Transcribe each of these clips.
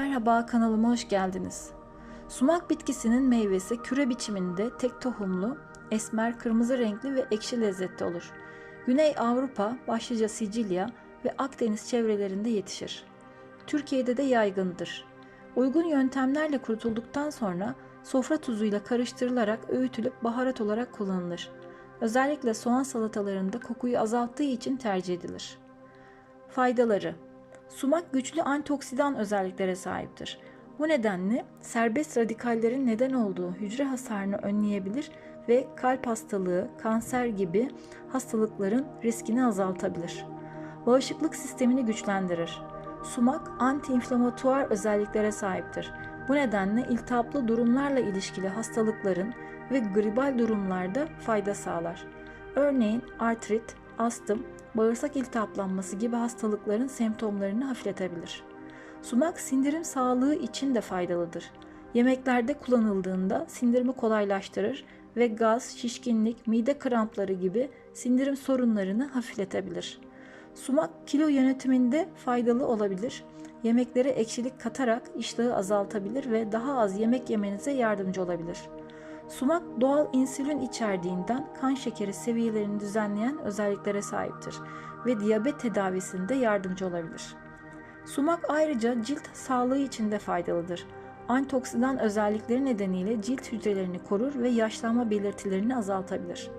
Merhaba kanalıma hoş geldiniz. Sumak bitkisinin meyvesi küre biçiminde tek tohumlu, esmer, kırmızı renkli ve ekşi lezzetli olur. Güney Avrupa, başlıca Sicilya ve Akdeniz çevrelerinde yetişir. Türkiye'de de yaygındır. Uygun yöntemlerle kurutulduktan sonra sofra tuzuyla karıştırılarak öğütülüp baharat olarak kullanılır. Özellikle soğan salatalarında kokuyu azalttığı için tercih edilir. Faydaları Sumak güçlü antioksidan özelliklere sahiptir. Bu nedenle serbest radikallerin neden olduğu hücre hasarını önleyebilir ve kalp hastalığı, kanser gibi hastalıkların riskini azaltabilir. Bağışıklık sistemini güçlendirir. Sumak antiinflamatuar özelliklere sahiptir. Bu nedenle iltihaplı durumlarla ilişkili hastalıkların ve gribal durumlarda fayda sağlar. Örneğin artrit, astım, bağırsak iltihaplanması gibi hastalıkların semptomlarını hafifletebilir. Sumak sindirim sağlığı için de faydalıdır. Yemeklerde kullanıldığında sindirimi kolaylaştırır ve gaz, şişkinlik, mide krampları gibi sindirim sorunlarını hafifletebilir. Sumak kilo yönetiminde faydalı olabilir. Yemeklere ekşilik katarak iştahı azaltabilir ve daha az yemek yemenize yardımcı olabilir. Sumak doğal insülin içerdiğinden kan şekeri seviyelerini düzenleyen özelliklere sahiptir ve diyabet tedavisinde yardımcı olabilir. Sumak ayrıca cilt sağlığı için de faydalıdır. Antioksidan özellikleri nedeniyle cilt hücrelerini korur ve yaşlanma belirtilerini azaltabilir.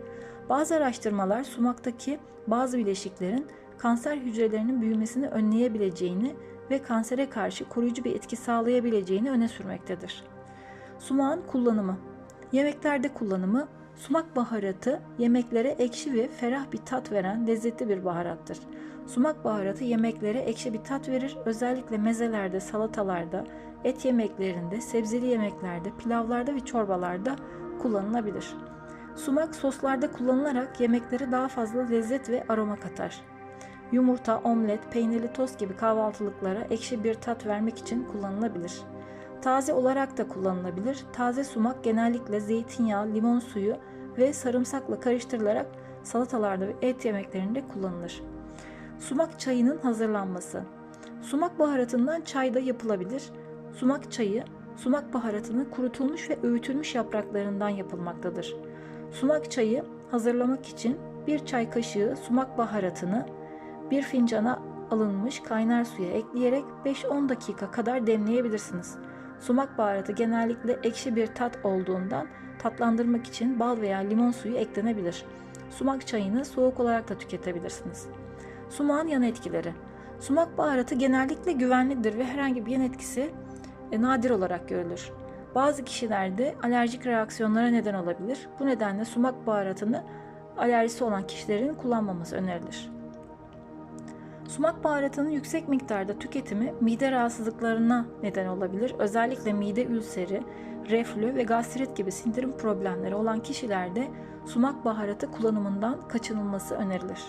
Bazı araştırmalar sumaktaki bazı bileşiklerin kanser hücrelerinin büyümesini önleyebileceğini ve kansere karşı koruyucu bir etki sağlayabileceğini öne sürmektedir. Sumağın kullanımı Yemeklerde kullanımı sumak baharatı yemeklere ekşi ve ferah bir tat veren lezzetli bir baharattır. Sumak baharatı yemeklere ekşi bir tat verir. Özellikle mezelerde, salatalarda, et yemeklerinde, sebzeli yemeklerde, pilavlarda ve çorbalarda kullanılabilir. Sumak soslarda kullanılarak yemeklere daha fazla lezzet ve aroma katar. Yumurta, omlet, peynirli tost gibi kahvaltılıklara ekşi bir tat vermek için kullanılabilir. Taze olarak da kullanılabilir. Taze sumak genellikle zeytinyağı, limon suyu ve sarımsakla karıştırılarak salatalarda ve et yemeklerinde kullanılır. Sumak çayının hazırlanması. Sumak baharatından çay da yapılabilir. Sumak çayı, sumak baharatının kurutulmuş ve öğütülmüş yapraklarından yapılmaktadır. Sumak çayı hazırlamak için bir çay kaşığı sumak baharatını bir fincana alınmış kaynar suya ekleyerek 5-10 dakika kadar demleyebilirsiniz. Sumak baharatı genellikle ekşi bir tat olduğundan tatlandırmak için bal veya limon suyu eklenebilir. Sumak çayını soğuk olarak da tüketebilirsiniz. Sumağın yan etkileri Sumak baharatı genellikle güvenlidir ve herhangi bir yan etkisi e, nadir olarak görülür. Bazı kişilerde alerjik reaksiyonlara neden olabilir. Bu nedenle sumak baharatını alerjisi olan kişilerin kullanmaması önerilir. Sumak baharatının yüksek miktarda tüketimi mide rahatsızlıklarına neden olabilir. Özellikle mide ülseri, reflü ve gastrit gibi sindirim problemleri olan kişilerde sumak baharatı kullanımından kaçınılması önerilir.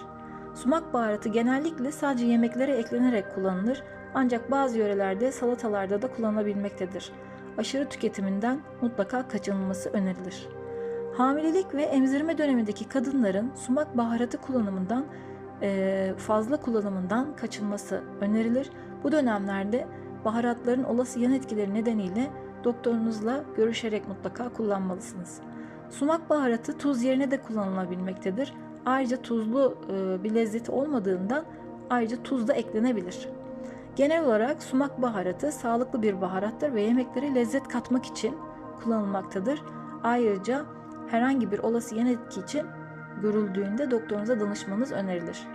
Sumak baharatı genellikle sadece yemeklere eklenerek kullanılır ancak bazı yörelerde salatalarda da kullanılabilmektedir. Aşırı tüketiminden mutlaka kaçınılması önerilir. Hamilelik ve emzirme dönemindeki kadınların sumak baharatı kullanımından fazla kullanımından kaçınması önerilir. Bu dönemlerde baharatların olası yan etkileri nedeniyle doktorunuzla görüşerek mutlaka kullanmalısınız. Sumak baharatı tuz yerine de kullanılabilmektedir. Ayrıca tuzlu bir lezzeti olmadığından ayrıca tuz da eklenebilir. Genel olarak sumak baharatı sağlıklı bir baharattır ve yemeklere lezzet katmak için kullanılmaktadır. Ayrıca herhangi bir olası yan etki için görüldüğünde doktorunuza danışmanız önerilir.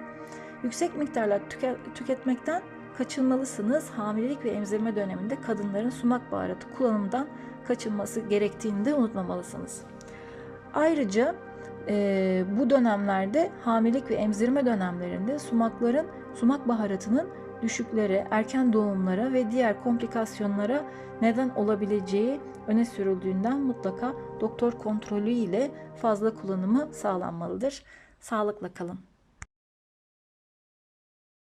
Yüksek miktarlar tüke- tüketmekten kaçınmalısınız. Hamilelik ve emzirme döneminde kadınların sumak baharatı kullanımından kaçınması gerektiğini de unutmamalısınız. Ayrıca e, bu dönemlerde hamilelik ve emzirme dönemlerinde sumakların sumak baharatının düşüklere, erken doğumlara ve diğer komplikasyonlara neden olabileceği öne sürüldüğünden mutlaka doktor kontrolü ile fazla kullanımı sağlanmalıdır. Sağlıkla kalın.